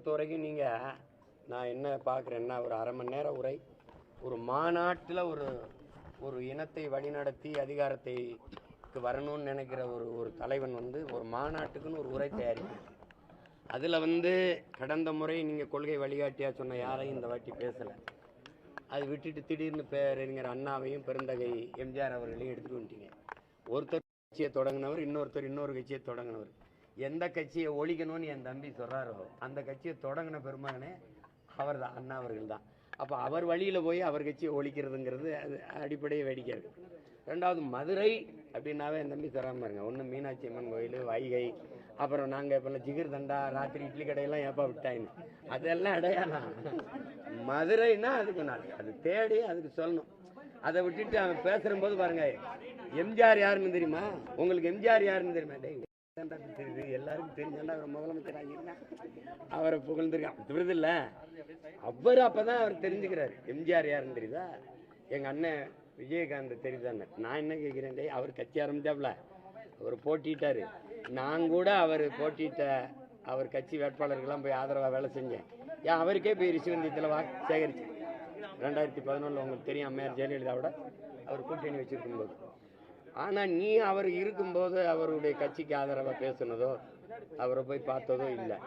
பொறுத்த வரைக்கும் நீங்கள் நான் என்ன பார்க்குறேன்னா ஒரு அரை மணி நேரம் உரை ஒரு மாநாட்டில் ஒரு ஒரு இனத்தை வழிநடத்தி அதிகாரத்தை வரணும்னு நினைக்கிற ஒரு ஒரு தலைவன் வந்து ஒரு மாநாட்டுக்குன்னு ஒரு உரை தயாரிக்கிறார். அதில் வந்து கடந்த முறை நீங்கள் கொள்கை வழிகாட்டியாக சொன்ன யாரையும் இந்த வாட்டி பேசலை. அது விட்டுட்டு திடீர்னு பேரறிஞர் அண்ணாவையும் பெருந்தகை எம்ஜிஆர் அவர்களையும் எடுத்துட்டு வந்துட்டீங்க. ஒருத்தர் கட்சியை தொடங்கினவர் இன்னொருத்தர் இன்னொரு கட்சியை தொடங்கினவர். எந்த கட்சியை ஒழிக்கணும்னு என் தம்பி சொல்கிறாரோ அந்த கட்சியை தொடங்கின பெருமகனே அவர் தான் அண்ணா அவர்கள் தான் அப்போ அவர் வழியில் போய் அவர் கட்சியை ஒழிக்கிறதுங்கிறது அது அடிப்படையை வேடிக்கை இருக்குது ரெண்டாவது மதுரை அப்படின்னாவே என் தம்பி தராமல் பாருங்க. ஒன்று மீனாட்சி அம்மன் கோயில் வைகை அப்புறம் நாங்கள் இப்போல்லாம் ஜிகிர் தண்டா ராத்திரி இட்லி கடையெல்லாம் ஏப்பா விட்டாயின்னு அதெல்லாம் அடையாளம். மதுரைன்னா அதுக்கு நான் அது தேடி அதுக்கு சொல்லணும். அதை விட்டுட்டு அவன் பேசுகிற போது பாருங்க எம்ஜிஆர் யாருன்னு தெரியுமா? உங்களுக்கு எம்ஜிஆர் யாருன்னு தெரியுமா? டேய் தான்டா தெரியுது. எல்லாருக்கும் தெரிஞ்சாண்டா அவர் முதலமைச்சர் ஆகியிருக்கான் அவரை புகழ்ந்துருக்கான். விருது இல்லை. அவர் அப்பதான் அவர் தெரிஞ்சுக்கிறார். எம்ஜிஆர் யாருன்னு தெரியுதா? எங்கள் அண்ணன் விஜயகாந்த் தெரியுதான்னு நான் என்ன கேட்குறேன் டேய் அவர் கட்சி ஆரம்பிச்சாப்ல. அவர் போட்டிட்டார். நான் கூட அவர் போட்டிட்ட அவர் கட்சி வேட்பாளர்கள்லாம் போய் ஆதரவாக வேலை செஞ்சேன். ஏன் அவருக்கே போய் ரிஷிவந்தியத்தில் வா சேகரிச்சு ரெண்டாயிரத்தி பதினொன்றில் உங்களுக்கு தெரியும் அம்மையார் ஜெயலலிதாவோட அவர் கூட்டணி வச்சுருக்கும்போது. ஆனால் நீ அவர் இருக்கும்போது அவருடைய கட்சிக்கு ஆதரவாக பேசுனதோ அவரை போய் பார்த்ததோ இல்லை.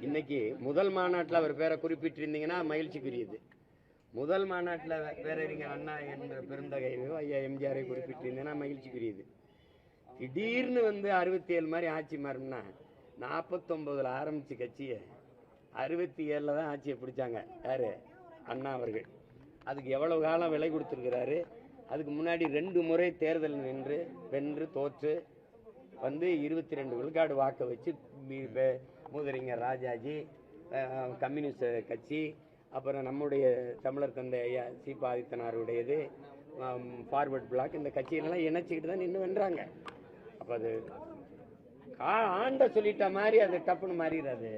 இன்னைக்கு முதல் மாநாட்டில் அவர் பேரை குறிப்பிட்டிருந்தீங்கன்னா மகிழ்ச்சிக்குரியது. முதல் மாநாட்டில் பேரறிஞர் அண்ணா என்ற பெருந்தகையோ ஐயா எம்ஜிஆரை குறிப்பிட்டிருந்தீங்கன்னா மகிழ்ச்சிக்குரியது. திடீர்னு வந்து அறுபத்தி ஏழு மாதிரி ஆட்சி மாறும்னா நாற்பத்தொம்போதில் ஆரம்பித்த கட்சியை அறுபத்தி ஏழில் தான் ஆட்சியை பிடிச்சாங்க. யார்? அண்ணா அவர்கள். அதுக்கு எவ்வளவு காலம் விலை கொடுத்துருக்கிறாரு? அதுக்கு முன்னாடி ரெண்டு முறை தேர்தல் நின்று வென்று தோற்று வந்து இருபத்தி ரெண்டு விழுக்காடு வாக்கை வச்சு மூதறிஞர் ராஜாஜி கம்யூனிஸ்ட் கட்சி அப்புறம் நம்முடைய தமிழர் தந்தை ஐயா சீபா ஆதித்தனாருடையது ஃபார்வர்ட் பிளாக் இந்த கட்சிகளெல்லாம் இணைச்சிக்கிட்டு தான் நின்று வென்றாங்க. அப்போ அது ஆண்ட சொல்லிட்ட மாதிரி அது டப்புன்னு மாறிடுறது